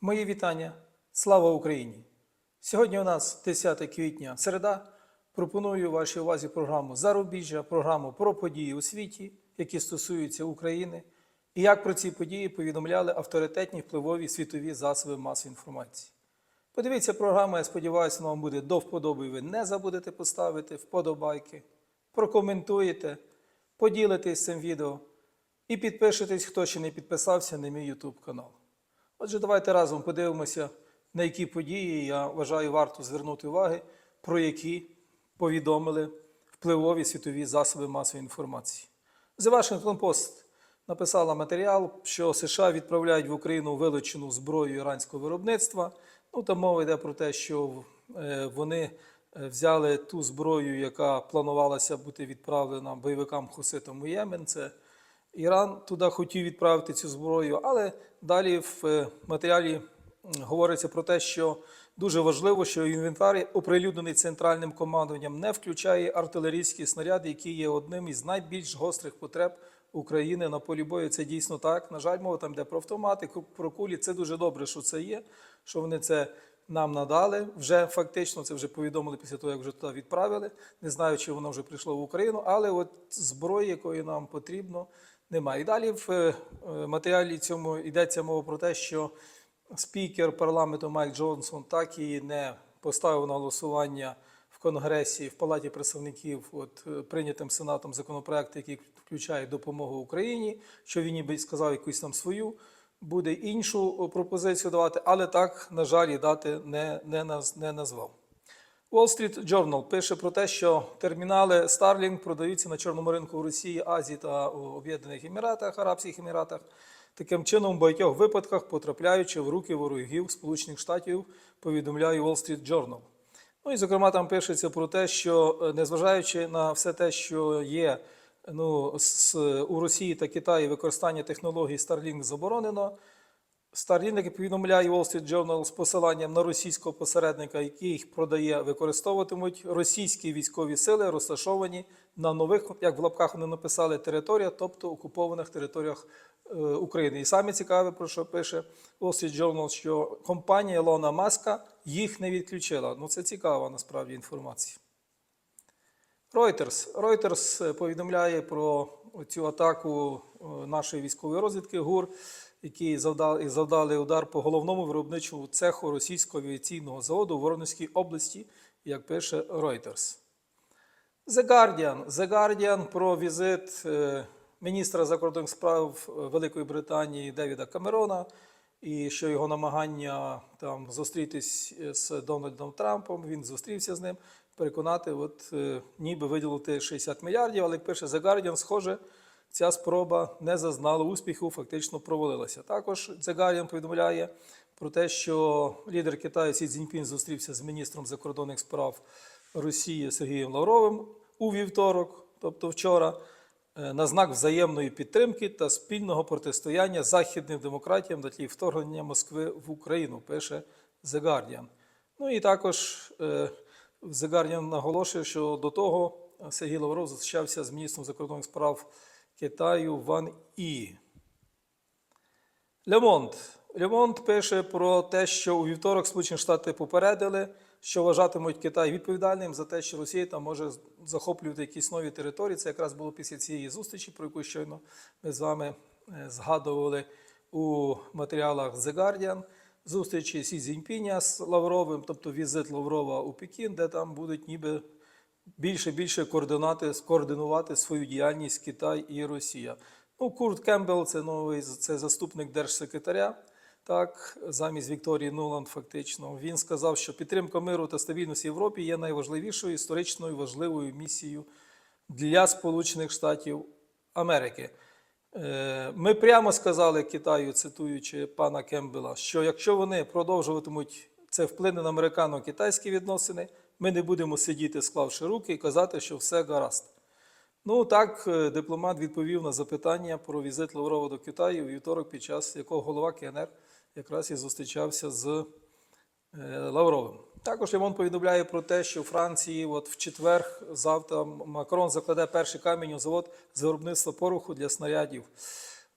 Мої вітання. Слава Україні! Сьогодні у нас 10 квітня, середа. Пропоную вашій увазі програму Зарубіжжя, програму про події у світі, які стосуються України, і як про ці події повідомляли авторитетні впливові світові засоби масової інформації. Подивіться програму, я сподіваюся, вам буде до вподоби. Ви не забудете поставити вподобайки, прокоментуєте, поділитесь цим відео і підпишитесь, хто ще не підписався на мій YouTube канал. Отже, давайте разом подивимося, на які події я вважаю варто звернути уваги, про які повідомили впливові світові засоби масової інформації. The Washington Post написала матеріал, що США відправляють в Україну вилучену зброю іранського виробництва. Ну, там мова йде про те, що е, вони е, взяли ту зброю, яка планувалася бути відправлена бойовикам Хуситам у Ємен. Це Іран туди хотів відправити цю зброю, але далі в е, матеріалі говориться про те, що дуже важливо, що інвентар, оприлюднений центральним командуванням, не включає артилерійські снаряди, які є одним із найбільш гострих потреб України на полі бою. Це дійсно так. На жаль, мова там йде про автомати, про кулі. Це дуже добре, що це є, що вони це нам надали. Вже фактично це вже повідомили після того, як вже туди відправили. Не знаю, чи воно вже прийшло в Україну, але от зброї, якої нам потрібно, немає. І далі в е, е, матеріалі цьому йдеться мова про те, що спікер парламенту Майк Джонсон так і не поставив на голосування в Конгресі в Палаті представників от, е, прийнятим Сенатом законопроект, який включає допомогу Україні, що він ніби сказав якусь там свою, буде іншу пропозицію давати, але так, на жаль, дати не, не, не назвав. Wall Street Journal пише про те, що термінали Starlink продаються на чорному ринку в Росії, Азії та Об'єднаних Еміратах, Арабських Еміратах. Таким чином, в багатьох випадках потрапляючи в руки ворогів Сполучених Штатів, повідомляє Wall Street Journal. Ну і зокрема там пишеться про те, що е, незважаючи на все те, що є ну, з, у Росії та Китаї використання технологій Starlink заборонено. Starlink, як повідомляє Wall Street Journal з посиланням на російського посередника, який їх продає, використовуватимуть російські військові сили, розташовані на нових, як в лапках вони написали, територіях, тобто окупованих територіях е, України. І саме цікаве, про що пише Wall Street Journal, що компанія Ілона Маска їх не відключила. Ну це цікава насправді інформація. Reuters. Reuters повідомляє про цю атаку е, нашої військової розвідки ГУР, які завдали, завдали удар по головному виробничому цеху російського авіаційного заводу в Воронезькій області, як пише Reuters. The Guardian. The Guardian про візит е, міністра закордонних справ Великої Британії Девіда Камерона, і що його намагання там зустрітись з Дональдом Трампом. Він зустрівся з ним, переконати, от е, ніби виділити 60 мільярдів. Але як пише The Guardian, схоже, ця спроба не зазнала успіху, фактично провалилася. Також The Guardian повідомляє про те, що лідер Китаю Сі Цзіньпін зустрівся з міністром закордонних справ Росії Сергієм Лавровим у вівторок, тобто вчора, е, на знак взаємної підтримки та спільного протистояння західним демократіям на тлі вторгнення Москви в Україну, пише The Guardian. Ну і також е, The Guardian наголошує, що до того Сергій Лавров зустрічався з міністром закордонних справ Китаю Ван І. Лемонт. Лемонт пише про те, що у вівторок Сполучені Штати попередили, що вважатимуть Китай відповідальним за те, що Росія там може захоплювати якісь нові території. Це якраз було після цієї зустрічі, про яку щойно ми з вами е, згадували у матеріалах The Guardian. Зустрічі Сі Цзіньпіня з Лавровим, тобто візит Лаврова у Пекін, де там будуть ніби більше більше координати, скоординувати свою діяльність Китай і Росія. Ну, Курт Кембел це новий це заступник держсекретаря. Так, замість Вікторії Нуланд, фактично, він сказав, що підтримка миру та стабільності Європі є найважливішою історичною важливою місією для Сполучених Штатів Америки. Е, Ми прямо сказали Китаю, цитуючи пана Кембела, що якщо вони продовжуватимуть це вплине на американо-китайські відносини, ми не будемо сидіти, склавши руки і казати, що все гаразд. Ну так, е, дипломат відповів на запитання про візит Лаврова до Китаю у вівторок, під час якого голова КНР якраз і зустрічався з е, Лавровим. Також Лімон повідомляє про те, що у Франції от в четвер завтра Макрон закладе перший камінь у завод з виробництва пороху для снарядів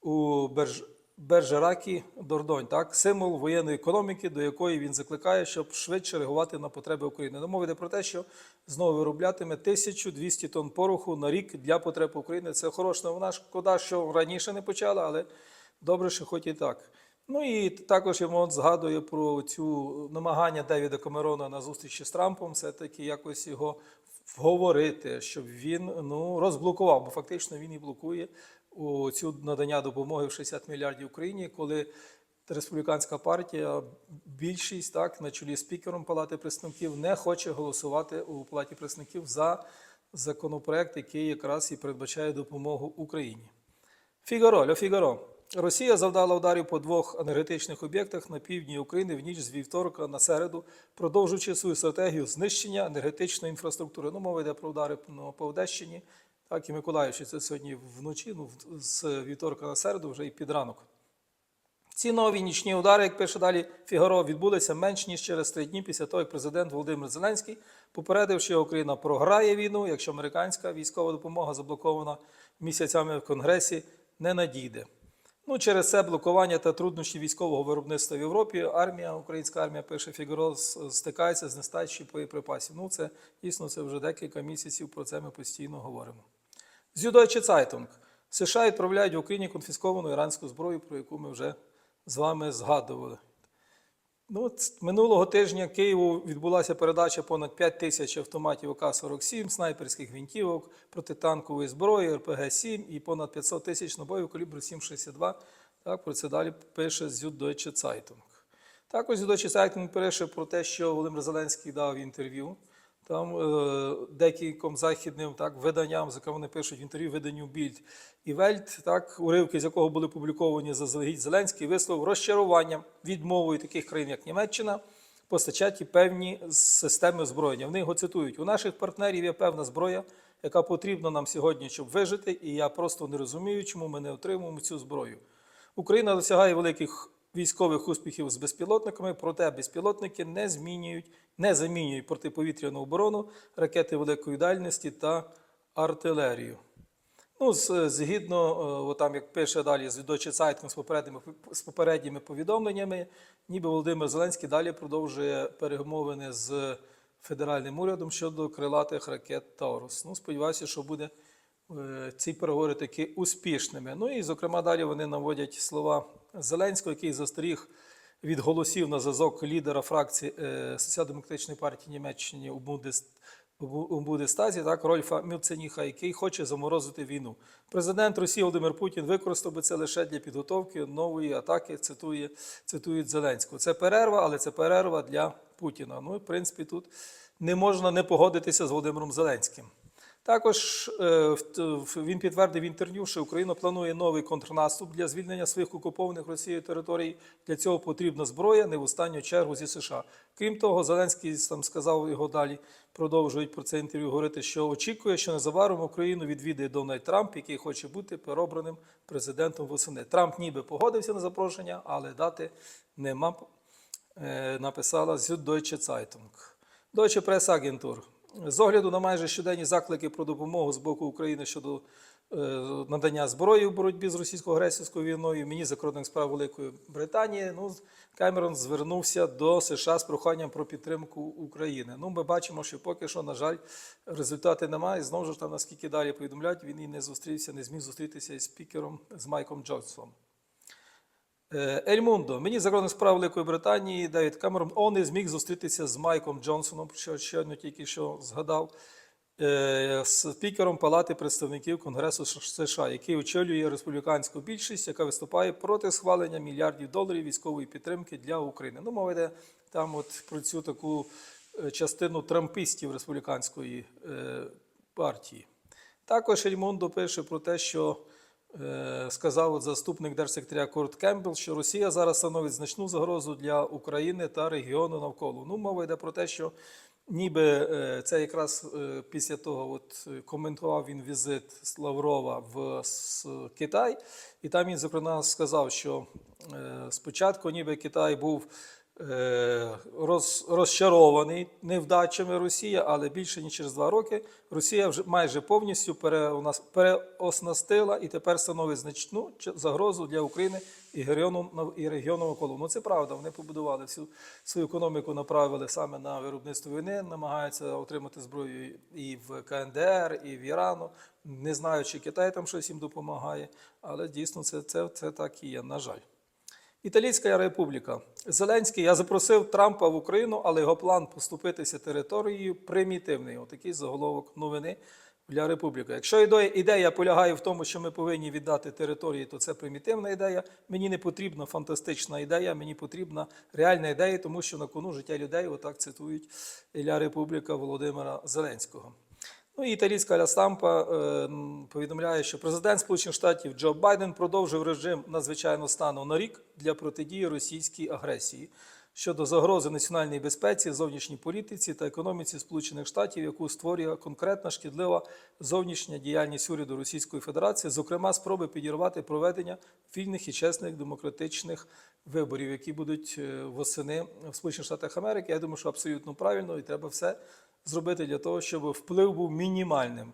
у Берж... Бержеракі Дордонь, так, символ воєнної економіки, до якої він закликає, щоб швидше реагувати на потреби України. Мова йде про те, що знову вироблятиме 1200 тонн пороху на рік для потреб України. Це хороша новина. Шкода, що раніше не почала, але добре, що хоч і так. Ну і також йому згадує про цю намагання Девіда Камерона на зустрічі з Трампом, все таки якось його вговорити, щоб він ну розблокував, бо фактично він і блокує у цю надання допомоги в 60 мільярдів Україні, коли республіканська партія, більшість так на чолі з спікером Палати представників не хоче голосувати у Палаті представників за законопроект, який якраз і передбачає допомогу Україні. Фігаро, Льо Фігаро. Росія завдала ударів по двох енергетичних об'єктах на півдні України в ніч з вівторка на середу, продовжуючи свою стратегію знищення енергетичної інфраструктури. Ну, мова йде про удари по Одещині, так і Миколаївщині. Це сьогодні вночі, ну, з вівторка на середу, вже і під ранок. Ці нові нічні удари, як пише далі Фігаро, відбулися менш ніж через три дні після того, як президент Володимир Зеленський попередив, що Україна програє війну, якщо американська військова допомога заблокована місяцями в Конгресі, не надійде. Ну, через це блокування та труднощі військового виробництва в Європі армія, українська армія пише Фігаро, стикається з нестачі боєприпасів. Ну, це дійсно це вже декілька місяців. Про це ми постійно говоримо. Зюдойче Цайтунг. США відправляють в Україні конфісковану іранську зброю, про яку ми вже з вами згадували. Ну, минулого тижня Києву відбулася передача понад 5 тисяч автоматів ОК-47, снайперських гвинтівок, протитанкової зброї, РПГ-7 і понад 500 тисяч набоїв калібру 7,62. Так, про це далі пише Süddeutsche Zeitung. Також Süddeutsche Zeitung пише про те, що Володимир Зеленський дав інтерв'ю там е, декільком західним так, виданням, зокрема вони пишуть в інтерв'ю виданню Більд і Вельт, так, уривки з якого були публіковані заздалегідь Зеленський, висловив розчарування відмовою таких країн, як Німеччина, постачати певні системи озброєння. Вони його цитують: у наших партнерів є певна зброя, яка потрібна нам сьогодні, щоб вижити, і я просто не розумію, чому ми не отримуємо цю зброю. Україна досягає великих військових успіхів з безпілотниками, проте безпілотники не змінюють, не замінюють протиповітряну оборону, ракети великої дальності та артилерію. Ну, згідно, е, там, як пише далі з Deutsche Zeitung з попередніми, з попередніми повідомленнями, ніби Володимир Зеленський далі продовжує перемовини з федеральним урядом щодо крилатих ракет Таурус. Ну, сподіваюся, що буде е, ці переговори таки успішними. Ну і, зокрема, далі вони наводять слова Зеленського, який застеріг від голосів на зв'язок лідера фракції е, Соціал-демократичної партії Німеччини у Бундес- у Бу- у Бундестазі, так, Рольфа Мюценіха, який хоче заморозити війну. Президент Росії Володимир Путін використав би це лише для підготовки нової атаки, цитує, цитують Зеленського. Це перерва, але це перерва для Путіна. Ну, в принципі, тут не можна не погодитися з Володимиром Зеленським. Також е, він підтвердив інтерв'ю, що Україна планує новий контрнаступ для звільнення своїх окупованих Росією територій. Для цього потрібна зброя, не в останню чергу зі США. Крім того, Зеленський там сказав його далі, продовжують про це інтерв'ю говорити, що очікує, що незабаром Україну відвідає Дональд Трамп, який хоче бути переобраним президентом восени. Трамп ніби погодився на запрошення, але дати нема. Е, написала Süddeutsche Zeitung. Deutsche Presse-Agentur. З огляду на майже щоденні заклики про допомогу з боку України щодо е, надання зброї у боротьбі з російсько-агресівською війною, міністр закордонних справ Великої Британії, ну, Кемерон звернувся до США з проханням про підтримку України. Ну, ми бачимо, що поки що, на жаль, результати немає. Знову ж там, наскільки далі повідомляють, він і не зустрівся, не зміг зустрітися із спікером з Майком Джонсоном. Е, Ель. Мені закордонних справ Великої Британії Девід Камерон он не зміг зустрітися з Майком Джонсоном, що щойно тільки що згадав, е, з спікером Палати представників Конгресу США, який очолює республіканську більшість, яка виступає проти схвалення мільярдів доларів військової підтримки для України. Ну, мова йде там от про цю таку е, частину трампістів республіканської партії. Також Ельмондо пише про те, що сказав от заступник держсекретаря Курт Кембл, що Росія зараз становить значну загрозу для України та регіону навколо. Ну, мова йде про те, що ніби е, це якраз е, після того от, е, коментував він візит Лаврова в Китай, і там він, зокрема, сказав, що е, спочатку ніби Китай був е, роз, розчарований невдачами Росії, але більше ніж через два роки Росія вже майже повністю переоснастила і тепер становить значну загрозу для України і регіону і регіону навколо. Ну це правда. Вони побудували всю свою економіку, направили саме на виробництво війни, намагаються отримати зброю і в КНДР, і в Ірану. Не знаю, чи Китай там щось їм допомагає, але дійсно це, це, це так і є, на жаль. Італійська республіка. Зеленський я запросив Трампа в Україну, але його план поступитися територією примітивний. Отакий заголовок новини для республіки. Якщо ідея, полягає в тому, що ми повинні віддати території, то це примітивна ідея. Мені не потрібна фантастична ідея, мені потрібна реальна ідея, тому що на кону життя людей, отак цитують Ілля Республіка Володимира Зеленського. Ну і італійська Ля Стампа е, повідомляє, що президент Сполучених Штатів Джо Байден продовжив режим надзвичайного стану на рік для протидії російській агресії щодо загрози національній безпеці, зовнішній політиці та економіці Сполучених Штатів, яку створює конкретна шкідлива зовнішня діяльність уряду Російської Федерації, зокрема спроби підірвати проведення вільних і чесних демократичних виборів, які будуть е, восени в Сполучених Штатах Америки. Я думаю, що абсолютно правильно, і треба все зробити для того, щоб вплив був мінімальним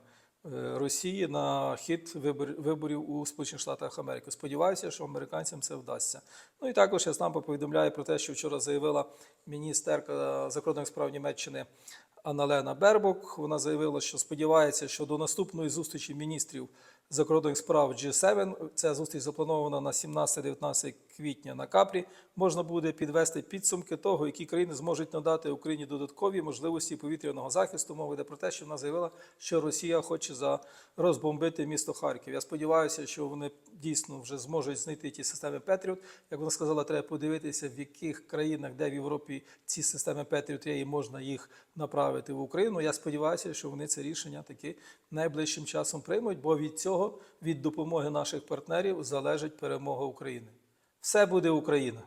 Росії на хід вибор- виборів у Сполучених Штатах Америки. Сподіваюся, що американцям це вдасться. Ну і також Яслампа повідомляє про те, що вчора заявила міністерка закордонних справ Німеччини Аналена Бербок. Вона заявила, що сподівається, що до наступної зустрічі міністрів закордонних справ G7, ця зустріч запланована на 17-19 квітня на Капрі, можна буде підвести підсумки того, які країни зможуть надати Україні додаткові можливості повітряного захисту. Мова йде про те, що вона заявила, що Росія хоче розбомбити місто Харків. Я сподіваюся, що вони дійсно вже зможуть знайти ті системи Петріот. Як вона сказала, треба подивитися, в яких країнах, де в Європі ці системи Петріот є, і можна їх направити в Україну. Я сподіваюся, що вони це рішення таки найближчим часом приймуть, бо від цього, від допомоги наших партнерів, залежить перемога України. Все буде Україна.